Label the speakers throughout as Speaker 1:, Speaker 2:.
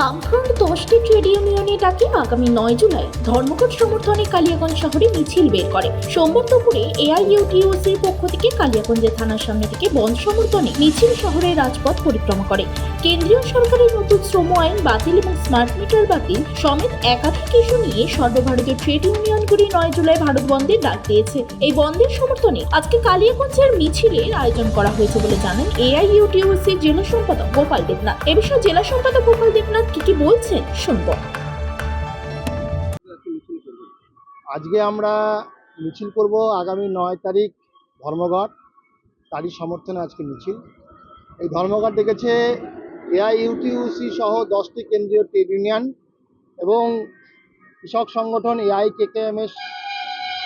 Speaker 1: বামফ্রন্ট দশটি ট্রেড ইউনিয়নে ডাকে আগামী নয় জুলাই ধর্মঘট সমর্থনে কালিয়াগঞ্জ শহরে মিছিল বের করে। সোমবার দুপুরে এআইইউটিউসির পক্ষ থেকে কালিয়াগঞ্জের থানার সামনে থেকে বন্ধ সমর্থনে মিছিল শহরের রাজপথ পরিক্রমা করে। কেন্দ্রীয় সরকারের নতুন শ্রম আইন বাতিল এবং স্মার্ট মিটার বাতিল সমেত একাধিক ইস্যু নিয়ে সর্বভারতীয় ট্রেড ইউনিয়নগুলি নয় জুলাই ভারত বন্ধের ডাক দিয়েছে। এই বন্ধের সমর্থনে আজকে কালিয়াগঞ্জের মিছিলের আয়োজন করা হয়েছে বলে জানান এআইইউটিউসি জেলা সম্পাদক গোপাল দেবনাথ। এ বিষয়ে জেলা সম্পাদক গোপাল দেবনাথ কি কি বলছেন শুনব।
Speaker 2: আজকে আমরা মিছিল করব আগামী নয় তারিখ ধর্মঘট। তারই সমর্থনে আজকে মিছিল। এই ধর্মঘট ডেকেছে এআইইউটিউসি সহ দশটি কেন্দ্রীয় ট্রেড ইউনিয়ন এবং কৃষক সংগঠন এআই কেকেএমএস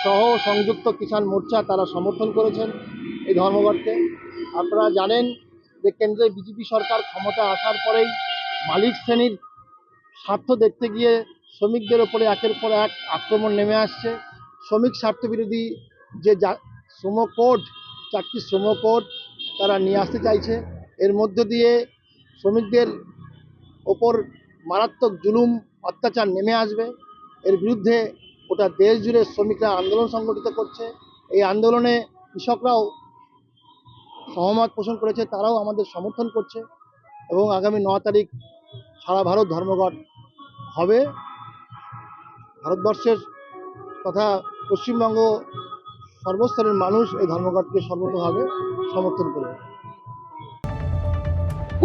Speaker 2: সহ সংযুক্ত কিষাণ মোর্চা তারা সমর্থন করেছেন এই ধর্মঘটকে। আপনারা জানেন যে কেন্দ্রে বিজেপি সরকার ক্ষমতা আসার পরেই মালিক শ্রেণির স্বার্থ দেখতে গিয়ে শ্রমিকদের ওপরে একের পর এক আক্রমণ নেমে আসছে। শ্রমিক স্বার্থবিরোধী যে যা শ্রম কোড চারটি শ্রম কোড তারা নিয়ে আসতে চাইছে। এর মধ্য দিয়ে শ্রমিকদের ওপর মারাত্মক জুলুম, অত্যাচার নেমে আসবে। এর বিরুদ্ধে ওটা দেশ জুড়ে শ্রমিকরা আন্দোলন সংগঠিত করছে। এই আন্দোলনে কৃষকরাও সহমত পোষণ করেছে, তারাও আমাদের সমর্থন করছে। এবং আগামী ন তারিখ সারা ভারত ধর্মঘট হবে। ভারতবর্ষের তথা পশ্চিমবঙ্গ সর্বস্তরের মানুষ এই ধর্মঘটকে সর্বতভাবে সমর্থন করবে।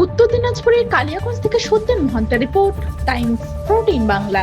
Speaker 1: উত্তর দিনাজপুরের কালিয়াগঞ্জ থেকে সত্যেন মহান্তা রিপোর্ট, টাইমস প্রোটিন বাংলা।